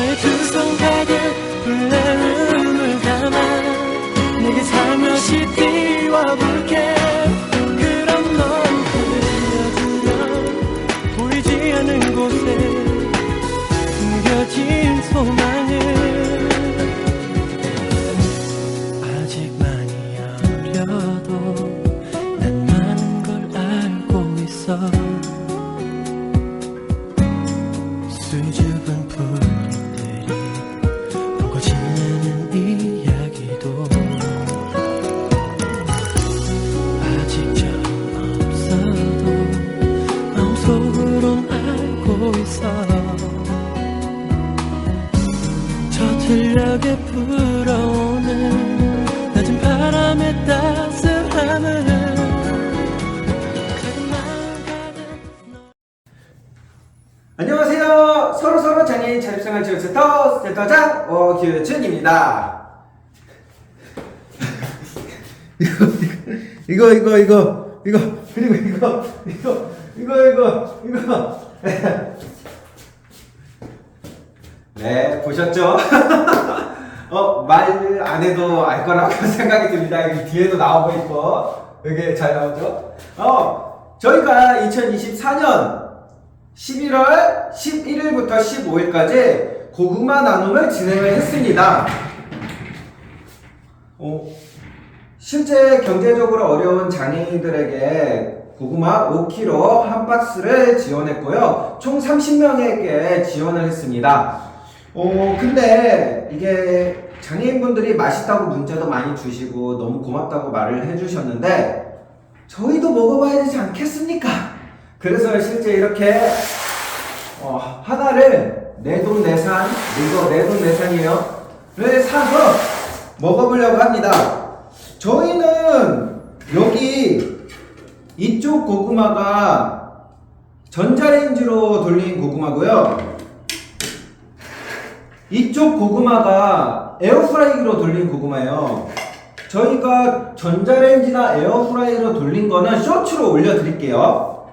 너의 두손 가득 불내음 있어 저 들녘에 불어오는 낮은 바람의 따스함을 안녕하세요. 서로서로 장애인 자립생활 지원센터 센터장 오규준입니다. 이거 이거 이거 이거 그리고 이거 이거 이거 이거 이거 네 보셨죠? 어 말 안 해도 알 거라고 생각이 듭니다. 여기 뒤에도 나오고 있고 여기 잘 나오죠? 어 저희가 2024년 11월 11일부터 15일까지 고구마 나눔을 진행을 했습니다. 어, 실제 경제적으로 어려운 장애인들에게 고구마 5kg 한 박스를 지원했고요. 총 30명에게 지원을 했습니다. 어, 근데 이게 장애인분들이 맛있다고 문자도 많이 주시고 너무 고맙다고 말을 해주셨는데 저희도 먹어봐야 되지 않겠습니까? 그래서 실제 이렇게 어, 하나를 내 돈 내산 이거 내 돈 내산이에요. 를 사서 먹어보려고 합니다. 저희는 여기 이쪽 고구마가 전자레인지로 돌린 고구마고요. 이쪽 고구마가 에어프라이기로 돌린 고구마예요. 저희가 전자레인지나 에어프라이기로 돌린 거는 쇼츠로 올려드릴게요.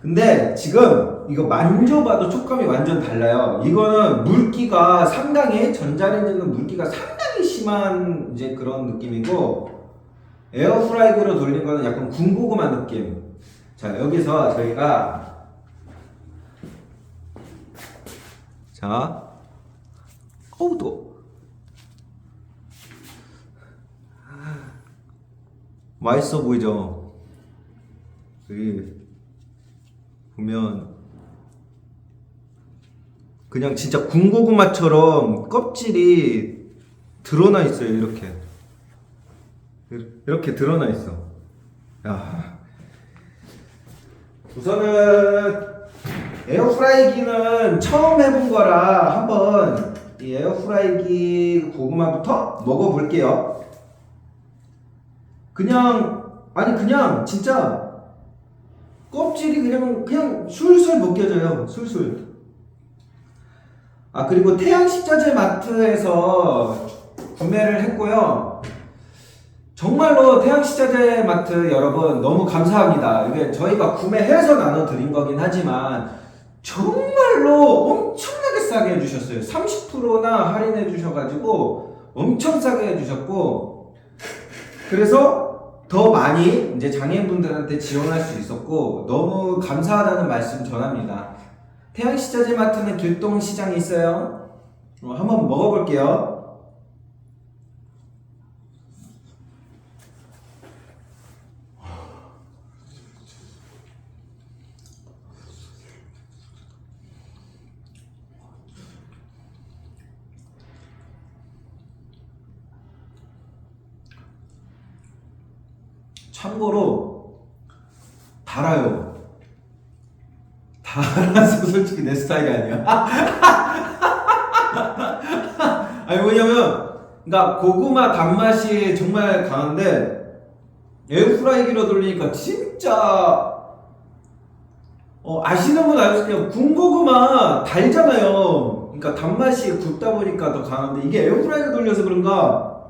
근데 지금 이거 만져봐도 촉감이 완전 달라요. 이거는 물기가 상당히 전자레인지는 물기가 상당히 심한 이제 그런 느낌이고 에어프라이기로 돌린 거는 약간 군고구마 느낌. 자 여기서 저희가 자 어우 또 맛있어 보이죠? 여기 보면 그냥 진짜 군고구마처럼 껍질이 드러나 있어요 이렇게. 이렇게 드러나 있어. 야. 우선은 에어프라이기는 처음 해본 거라 한번 이 에어프라이기 고구마부터 먹어볼게요 그냥 아니 그냥 진짜 껍질이 그냥 그냥 술술 벗겨져요. 술술. 아 그리고 태양 식자재 마트에서 구매를 했고요. 정말로 태양 식자재 마트 여러분 너무 감사합니다. 이게 저희가 구매해서 나눠 드린 거긴 하지만 정말로 엄청나게 싸게 해주셨어요. 30%나 할인해 주셔가지고 엄청 싸게 해주셨고 그래서 더 많이 이제 장애인분들한테 지원할 수 있었고 너무 감사하다는 말씀 전합니다. 태양식자재 마트는 길동시장에 있어요. 어, 한번 먹어볼게요. 참고로 달아요. 달아서 솔직히 내 스타일이 아니야. 아니 뭐냐면, 그러니까 고구마 단맛이 정말 강한데 에어프라이기로 돌리니까 진짜 어, 아시는 분 아시겠지만 군고구마 달잖아요. 그러니까 단맛이 굵다 보니까 더 강한데 이게 에어프라이기 돌려서 그런가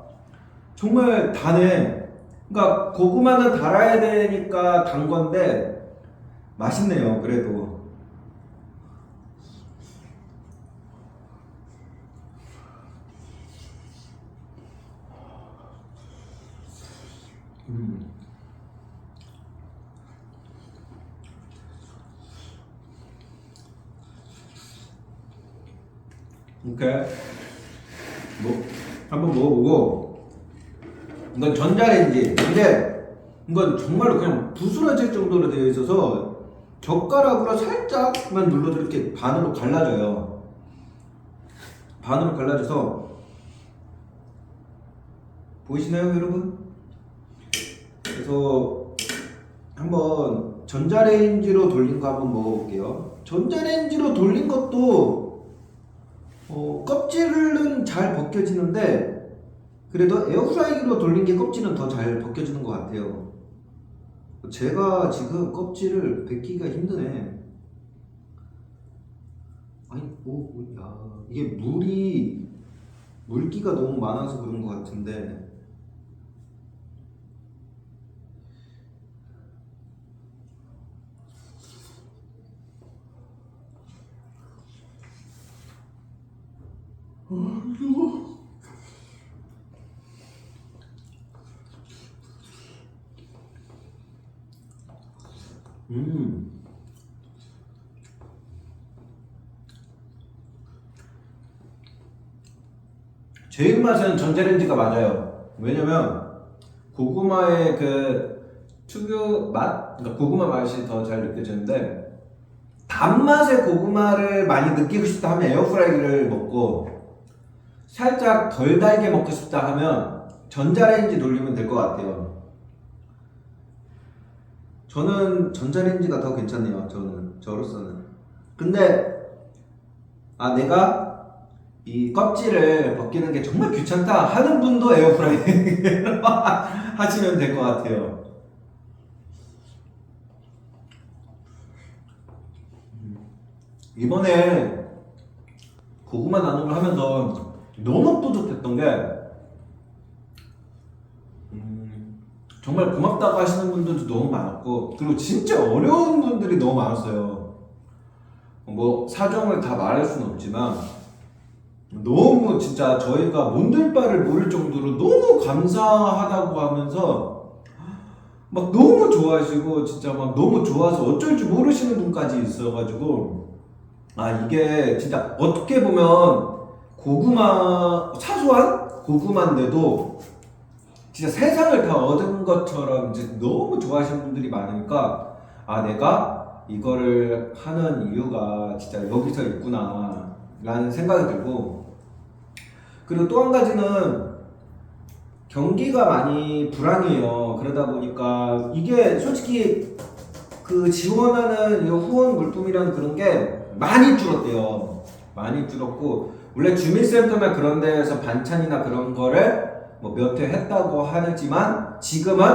정말 다네. 그러니까 고구마는 달아야 되니까 단 건데 맛있네요. 그래도. 음. 오케이. 뭐 한번 먹어보고 이건 전자레인지. 근데 이건 정말로 그냥 부스러질 정도로 되어 있어서 젓가락으로 살짝만 눌러도 이렇게 반으로 갈라져요. 반으로 갈라져서 보이시나요 여러분? 그래서 한번 전자레인지로 돌린 거 한번 먹어볼게요. 전자레인지로 돌린 것도 어, 껍질은 잘 벗겨지는데 그래도 에어프라이기로 돌린 게 껍질은 더 잘 벗겨지는 것 같아요. 제가 지금 껍질을 벗기가 힘드네. 아니, 뭐, 뭐, 야, 이게 물이 물기가 너무 많아서 그런 것 같은데. 음. 제 입맛은 전자레인지가 맞아요. 왜냐면 고구마의 그 특유 맛, 그러니까 고구마 맛이 더 잘 느껴지는데 단맛의 고구마를 많이 느끼고 싶다 하면 에어프라이기를 먹고 살짝 덜 달게 먹고 싶다 하면 전자레인지 돌리면 될 것 같아요. 저는 전자레인지가 더 괜찮네요. 저는 저로서는. 근데 아 내가 이 껍질을 벗기는 게 정말 귀찮다 하는 분도 에어프라이기 하시면 될 것 같아요. 이번에 고구마 나눔을 하면서 너무 뿌듯했던 게 음, 정말 고맙다고 하시는 분들도 너무 많았고 그리고 진짜 어려운 분들이 너무 많았어요. 뭐 사정을 다 말할 수는 없지만 너무 진짜 저희가 못될 바를 모를 정도로 너무 감사하다고 하면서 막 너무 좋아하시고 진짜 막 너무 좋아서 어쩔 줄 모르시는 분까지 있어가지고 아 이게 진짜 어떻게 보면 고구마 사소한 고구마인데도 진짜 세상을 다 얻은 것처럼 이제 너무 좋아하시는 분들이 많으니까 아 내가 이거를 하는 이유가 진짜 여기서 있구나 라는 생각이 들고 그리고 또 한 가지는 경기가 많이 불황이에요 그러다 보니까 이게 솔직히 그 지원하는 이 후원 물품이란 그런 게 많이 줄었대요 많이 줄었고 원래 주민센터나 그런 데에서 반찬이나 그런 거를 뭐 몇 회 했다고 하지만 지금은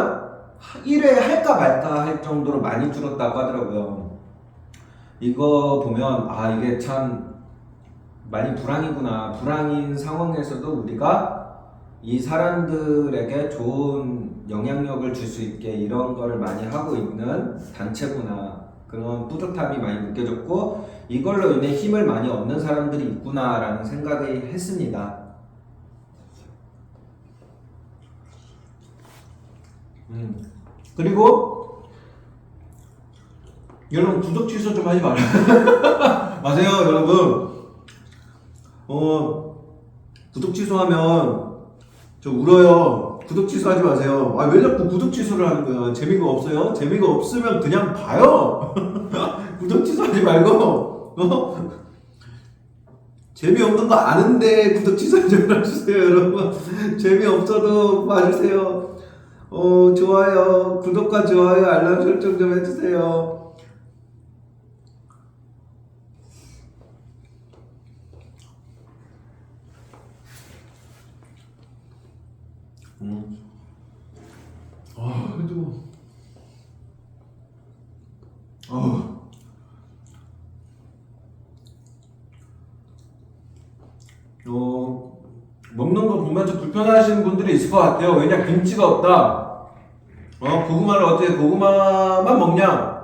1회 할까 말까 할 정도로 많이 줄었다고 하더라고요. 이거 보면 아 이게 참 많이 불황이구나. 불황인 상황에서도 우리가 이 사람들에게 좋은 영향력을 줄 수 있게 이런 거를 많이 하고 있는 단체구나. 그런 뿌듯함이 많이 느껴졌고 이걸로 인해 힘을 많이 얻는 사람들이 있구나라는 생각이 했습니다. 음. 그리고 여러분 구독 취소 좀 하지 말아요. 마세요, 여러분. 어 구독 취소하면 저 울어요. 구독 취소하지 마세요. 아 왜 자꾸 구독 취소를 하는 거야? 재미가 없어요? 재미가 없으면 그냥 봐요. 구독 취소하지 말고 어? 재미없는 거 아는데 구독 취소 좀 해주세요, 여러분. 재미없어도 봐주세요. 어, 좋아요. 구독과 좋아요, 알람 설정 좀 해주세요. 음. 아, 그래도. 아. 어, 먹는 거 보면서 불편하시는 분들이 있을 것 같아요. 왜냐, 김치가 없다. 어, 고구마를 어떻게 고구마만 먹냐?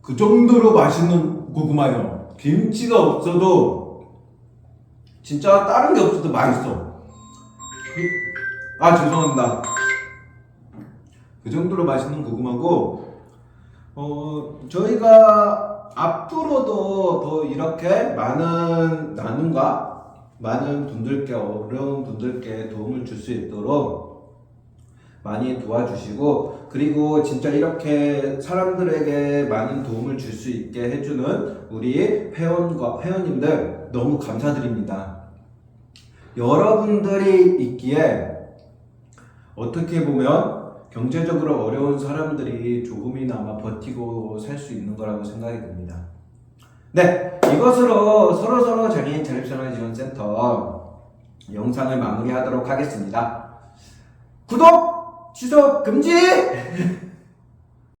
그 정도로 맛있는 고구마요. 김치가 없어도 진짜 다른 게 없어도 맛있어. 아, 죄송합니다. 그 정도로 맛있는 고구마고 어 저희가 앞으로도 더 이렇게 많은 나눔과 많은 분들께 어려운 분들께 도움을 줄 수 있도록 많이 도와주시고 그리고 진짜 이렇게 사람들에게 많은 도움을 줄 수 있게 해주는 우리 회원과 회원님들 너무 감사드립니다. 여러분들이 있기에 어떻게 보면 경제적으로 어려운 사람들이 조금이나마 버티고 살 수 있는 거라고 생각이 듭니다. 네, 이것으로 서로서로 장애인 자립생활 지원센터 영상을 마무리하도록 하겠습니다. 구독, 취소 금지!